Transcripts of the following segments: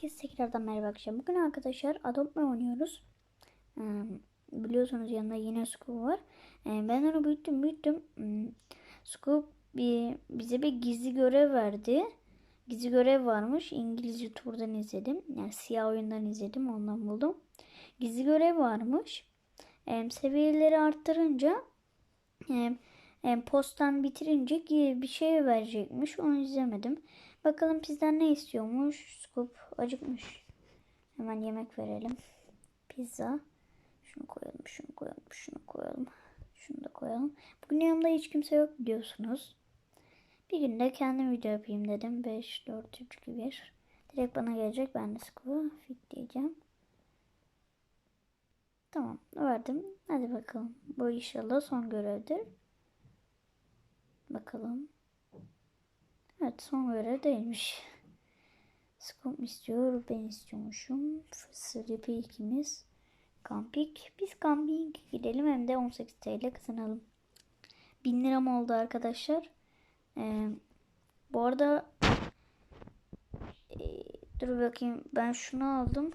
Herkese tekrardan merhaba akşam. Bugün arkadaşlar Adopt Me oynuyoruz. Ee, biliyorsunuz yanında yine Scoop var. Ee, ben onu büyüttüm büyüttüm. Hmm, Scoop bize bir gizli görev verdi. Gizli görev varmış. İngiliz YouTuber'dan izledim. Yani siyah oyundan izledim. Ondan buldum. Gizli görev varmış. Ee, seviyeleri arttırınca e, e, postan bitirince bir şey verecekmiş. Onu izlemedim. Bakalım bizden ne istiyormuş. Scoop acıkmış. Hemen yemek verelim. Pizza. Şunu koyalım, şunu koyalım, şunu koyalım. Şunu da koyalım. Bugün yanımda hiç kimse yok biliyorsunuz. Bir günde kendim video yapayım dedim. 5, 4, 3, 2, 1. Direkt bana gelecek. Ben de Scoop'a fit diyeceğim. Tamam verdim. Hadi bakalım. Bu inşallah son görevdir. Bakalım. Evet son görev değilmiş. Scoop istiyor. Ben istiyormuşum. Sleepy ikimiz. Kampik. Biz camping gidelim hem de 18 TL kazanalım. 1000 liram oldu arkadaşlar. Ee, bu arada ee, dur bakayım ben şunu aldım.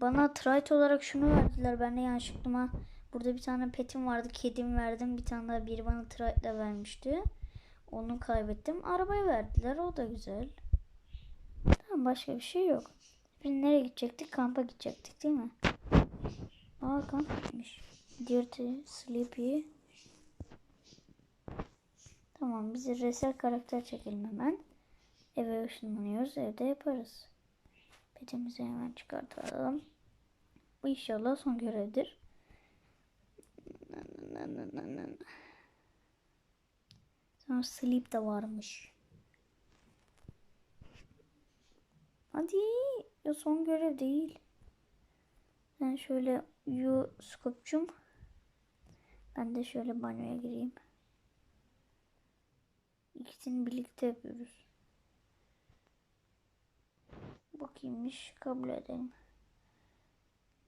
Bana trite olarak şunu verdiler. Ben de yanlışlıkla burada bir tane petim vardı. Kedim verdim. Bir tane daha biri bana trite vermişti. Onu kaybettim. Arabayı verdiler. O da güzel. Tamam başka bir şey yok. Biz nereye gidecektik? Kampa gidecektik değil mi? Aa kamp gitmiş. Dirty, Sleepy. Tamam bizi resel karakter çekelim hemen. Eve ışınlanıyoruz. Evde yaparız. Petimizi hemen çıkartalım. Bu inşallah son görevdir. Sonra sleep de varmış. Hadi. Ya son görev değil. Ben şöyle yu skopçum. Ben de şöyle banyoya gireyim. İkisini birlikte yapıyoruz. Bakayımmış. Kabul edelim.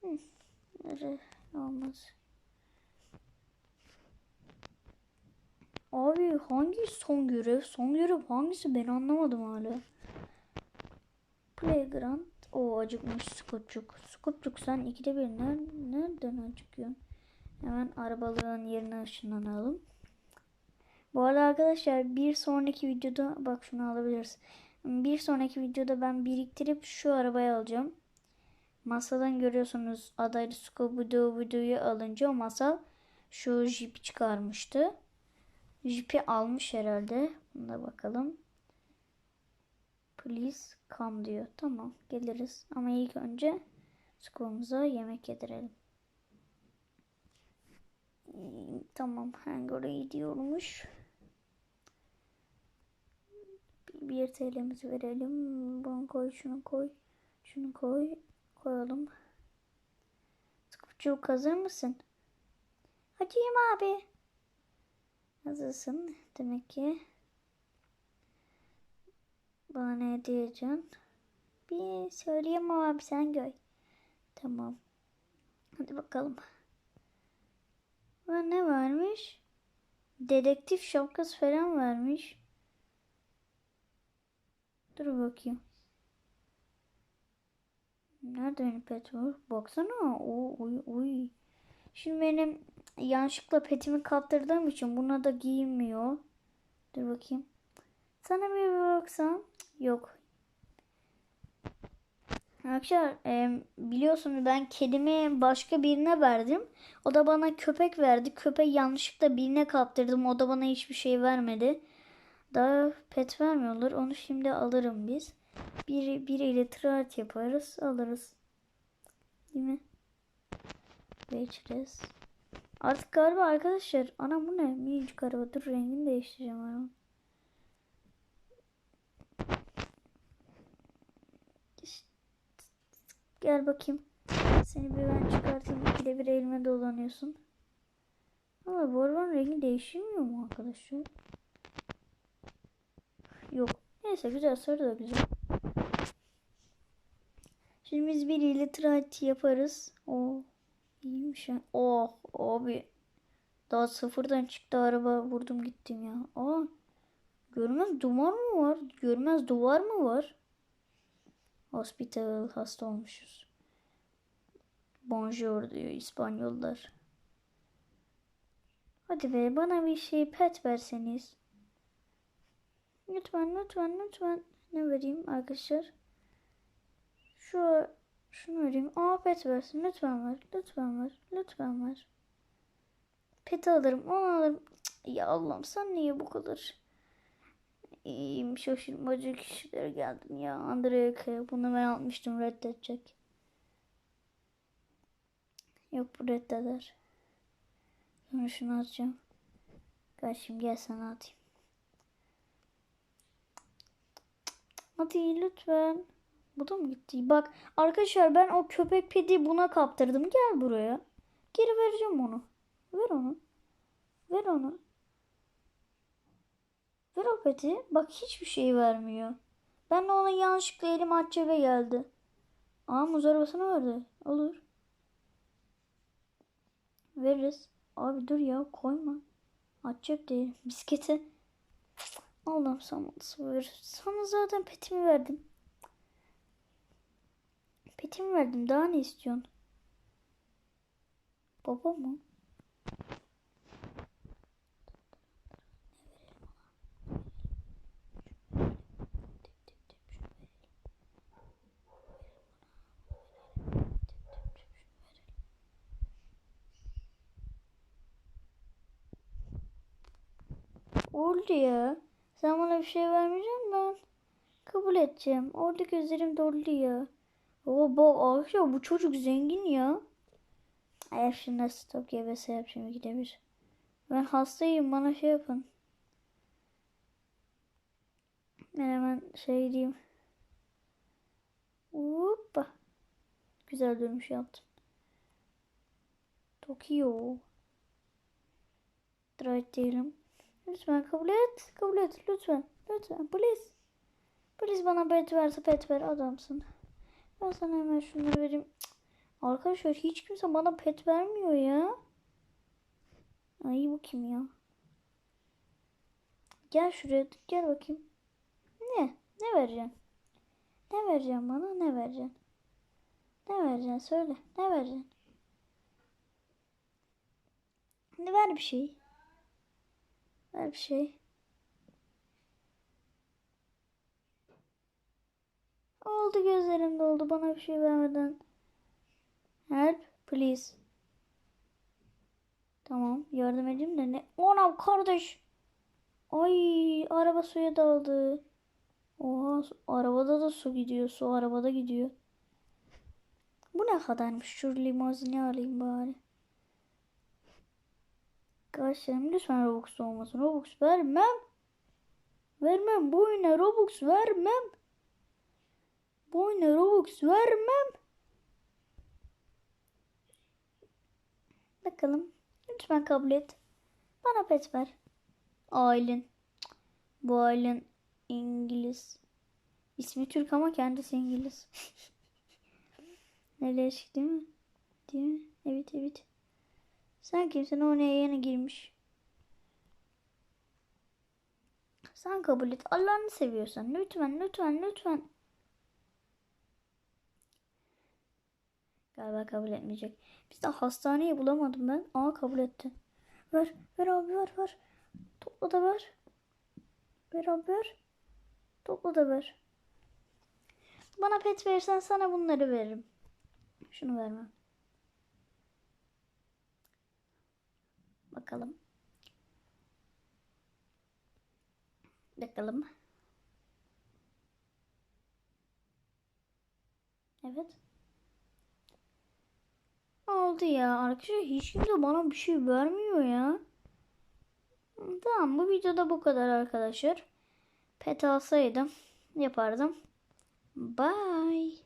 Hı. Nere olmaz. Abi hangi son görev? Son görev hangisi ben anlamadım hala. Playground. O acıkmış Skopçuk. Skopçuk sen ikide bir nereden acıkıyorsun? Hemen arabalığın yerine ışınlanalım. Bu arada arkadaşlar bir sonraki videoda bak şunu alabiliriz. Bir sonraki videoda ben biriktirip şu arabayı alacağım. Masadan görüyorsunuz adaylı Scooby-Doo videoyu alınca o masal şu jipi çıkarmıştı. Jipi almış herhalde. Buna bakalım. Please come diyor. Tamam geliriz. Ama ilk önce Scooby'muza yemek yedirelim. Tamam hangar'a gidiyormuş. Bir TL'mizi verelim. Bunu koy, şunu koy. Şunu koy. Koyalım. Sıkıpçılık hazır mısın? Hacıyım abi. Hazırsın demek ki. Bana ne diyeceksin? Bir söyleyeyim abi sen gör. Tamam. Hadi bakalım. Ve ne varmış? Dedektif şapkası falan vermiş. Dur bakayım. Nerede benim pet var? Baksana. O, uy, uy. Şimdi benim yanlışlıkla petimi kaptırdığım için buna da giyinmiyor. Dur bakayım. Sana bir baksam. Yok. Arkadaşlar e, biliyorsunuz ben kedimi başka birine verdim. O da bana köpek verdi. Köpeği yanlışlıkla birine kaptırdım. O da bana hiçbir şey vermedi. Daha pet vermiyorlar. Onu şimdi alırım biz. Bir, biriyle trade yaparız. Alırız. Değil mi? Geçiriz. Artık galiba arkadaşlar. Ana bu ne? Minicik araba. Dur rengini değiştireceğim arabanın. Gel bakayım. Seni bir ben çıkartayım. İkide bir elime dolanıyorsun. Ama bu arabanın rengi değişmiyor mu arkadaşlar? Yok. Neyse güzel sarı da güzel. Şimdi biz biriyle trati yaparız. O iyiymiş ya. Oh abi. Daha sıfırdan çıktı araba vurdum gittim ya. Aa. Görmez duvar mı var? Görmez duvar mı var? Hospital hasta olmuşuz. Bonjour diyor İspanyollar. Hadi be bana bir şey pet verseniz. Lütfen lütfen lütfen. Ne vereyim arkadaşlar? Şu şunu vereyim. Aa pet versin. Lütfen ver. Lütfen ver. Lütfen ver. Pet alırım. Onu alırım. Ya Allah'ım sen niye bu kadar iyiyim şaşırmacı kişilere geldin ya. Andrea Kaya. Bunu ben almıştım reddedecek. Yok bu reddeder. Sonra şunu atacağım. Kardeşim gel sana atayım. Hadi lütfen. Bu da mı gitti? Bak arkadaşlar ben o köpek pedi buna kaptırdım. Gel buraya. Geri vereceğim onu. Ver onu. Ver onu. Ver o peti. Bak hiçbir şey vermiyor. Ben de ona yanlışlıkla elim aç cebe geldi. Aa muz arabasını verdi. Olur. Veririz. Abi dur ya koyma. Açacak değil. Bisikleti. Allah'ım sana nasıl ver. Sana zaten petimi verdim. Petimi verdim. Daha ne istiyorsun? Baba mı? Oldu ya. Sen bana bir şey vermeyeceksin ben. Kabul edeceğim. Orada gözlerim doldu ya. Oo bak arkadaşlar bu çocuk zengin ya. Eğer şimdi stop gebese yap şimdi gidebilir. Ben hastayım bana şey yapın. Ben hemen şey diyeyim. Hoppa. Güzel dönüş yaptım. Tokyo. Drive değilim. Lütfen kabul et. Kabul et. Lütfen. Lütfen. Please. Please bana pet verse pet ver. Adamsın. Ben sana hemen şunları vereyim. Arkadaşlar hiç kimse bana pet vermiyor ya. Ay bu kim ya? Gel şuraya. Gel bakayım. Ne? Ne vereceksin? Ne vereceksin bana? Ne vereceksin? Ne vereceksin? Söyle. Ne vereceksin? Ne ver bir şey. Ver bir şey. Oldu gözlerim doldu bana bir şey vermeden. Help please. Tamam yardım edeyim de ne? Anam kardeş. Ay araba suya daldı. Oha arabada da su gidiyor. Su arabada gidiyor. Bu ne kadarmış? Şu limuzini alayım bari. Arkadaşlarım lütfen Robux olmasın. Robux vermem. Vermem. Bu oyuna Robux vermem. Bu oyuna Robux vermem. Bakalım. Lütfen kabul et. Bana pet ver. Aylin. Bu Aylin İngiliz. İsmi Türk ama kendisi İngiliz. ne değişik değil mi? Değil mi? Evet evet. Sen kimsin? O neye yeni girmiş? Sen kabul et. Allah'ını seviyorsan. Lütfen lütfen lütfen. Galiba kabul etmeyecek. Biz de hastaneyi bulamadım ben. Aa kabul etti. Ver. Ver abi ver ver. Topla da ver. Ver abi ver. Topla da ver. Bana pet verirsen sana bunları veririm. Şunu vermem. Bakalım. Bakalım. Evet. Oldu ya. Arkadaşlar hiç kimse bana bir şey vermiyor ya. Tamam bu videoda bu kadar arkadaşlar. Pet alsaydım yapardım. Bye.